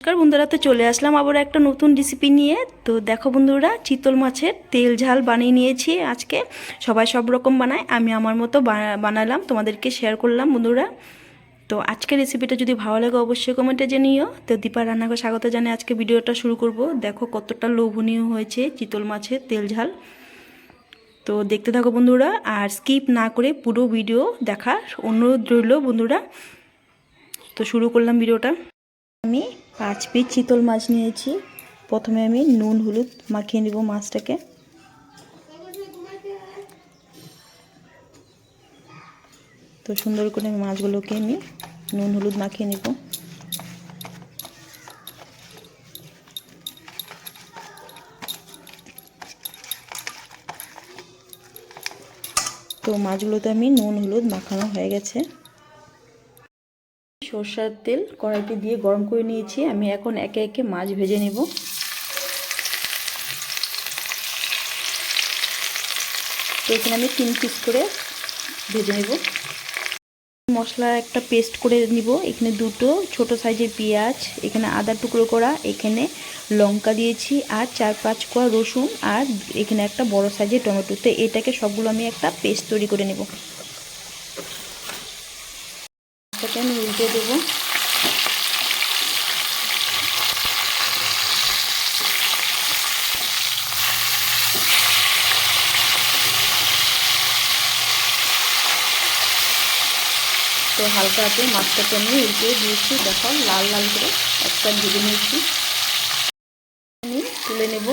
নমস্কার বন্ধুরা, তো চলে আসলাম আবার একটা নতুন রেসিপি নিয়ে। তো দেখো বন্ধুরা, চিতল মাছের তেল ঝাল বানিয়ে নিয়েছি আজকে। সবাই সব রকম বানায়, আমি আমার মতো বানালাম, তোমাদেরকে শেয়ার করলাম বন্ধুরা। তো আজকের রেসিপিটা যদি ভালো লাগে, অবশ্যই কমেন্টে জানিও। তো দীপা রান্নাকে স্বাগত জানিয়ে আজকে ভিডিওটা শুরু করব। দেখো কতটা লোভনীয় হয়েছে চিতল মাছের তেল ঝাল। তো দেখতে থাকো বন্ধুরা, আর স্কিপ না করে পুরো ভিডিও দেখার অনুরোধ রইল বন্ধুরা। তো শুরু করলাম ভিডিওটা আমি পাঁচ পিস চিতল মাছ নিয়েছি। প্রথমে আমি নুন, হলুদ মাখিয়ে নিব মাছটাকে। তো সুন্দর করে আমি মাছগুলোকে আমি নুন, হলুদ মাখিয়ে নিব। তো মাছগুলোতে আমি নুন, হলুদ মাখানো হয়ে গেছে। সর্ষার তেল কড়াইতে দিয়ে গরম করে নিয়েছি। আমি এখন একে একে মাছ ভেজে নেব। তো এখানে আমি তিন পিস করে ভেজে নেব। মশলা একটা পেস্ট করে নিব। এখানে দুটো ছোট সাইজের পেঁয়াজ, এখানে আদা টুকরো করা, এখানে লঙ্কা দিয়েছি আর চার পাঁচ কোয়া রসুন আর এখানে একটা বড় সাইজের টমেটো। তো এটাকে সবগুলো আমি একটা পেস্ট তৈরি করে নেব। এটাকে আমি উল্টে দেবো। তো হালকা হাতে মাছটাকে আমি উল্টে দিয়েছি, দেখো, লাল লাল করে একটা ভেজে নিয়েছি। আমি তুলে নেব।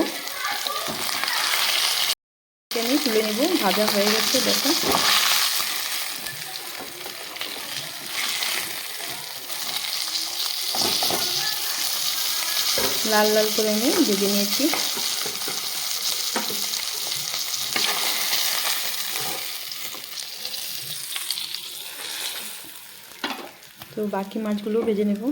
আমি তুলে নেব, ভাজা হয়ে গেছে, দেখো। লাল লাল করে আমি ভেজে নিয়েছি। তো বাকি মাছগুলো ভেজে নেব।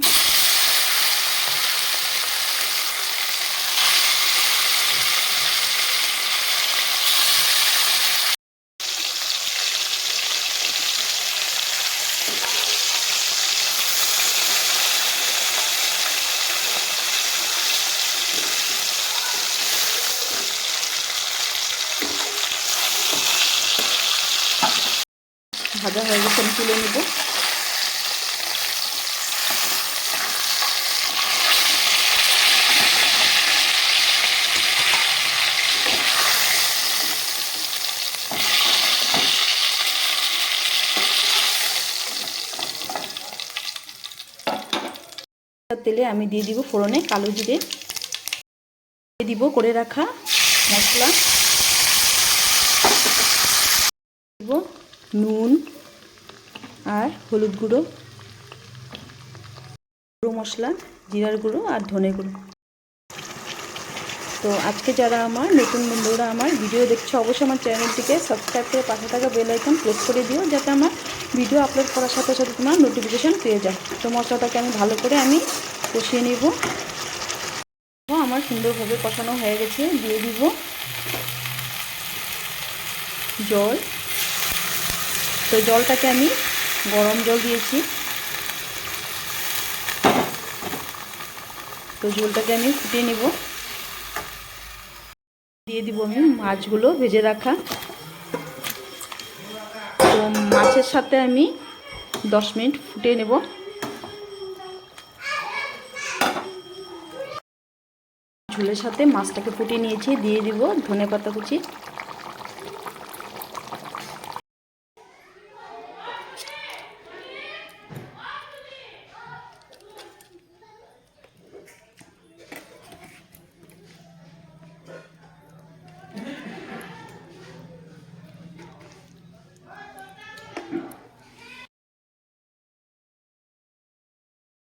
ভাজা হয়ে গেছে, আমি তুলে নেব। তেলে আমি দিয়ে দিব ফোড়নে কালো জিরে। দিব করে রাখা মশলা। দিব নুন। আর হলুদ গুঁড়ো গুঁড়ো মশলা, জিরার গুঁড়ো আর ধনে গুঁড়ো। তো আজকে যারা আমার নতুন বন্ধুরা আমার ভিডিও দেখছে, অবশ্যই আমার চ্যানেলটিকে সাবস্ক্রাইব করে পাশে থাকা বেল আইকন প্রেস করে দিও, যাতে আমার ভিডিও আপলোড করার সাথে সাথে তোমার নোটিফিকেশান পেয়ে যায়। তো মশলাটাকে আমি ভালো করে আমি কষিয়ে নিব। আমার সুন্দরভাবে কষানো হয়ে গেছে। দিয়ে দিব জল। তো জলটাকে আমি গরম জল দিয়েছি। তো জলটাকে আমি ফুটিয়ে নিব। দিয়ে দিব আমি মাছগুলো ভেজে রাখা। তো মাছের সাথে আমি দশ মিনিট ফুটিয়ে নেব। ঝোলের সাথে মাছটাকে ফুটিয়ে নিয়েছি, দিয়ে দিব ধনে পাতা কুচি।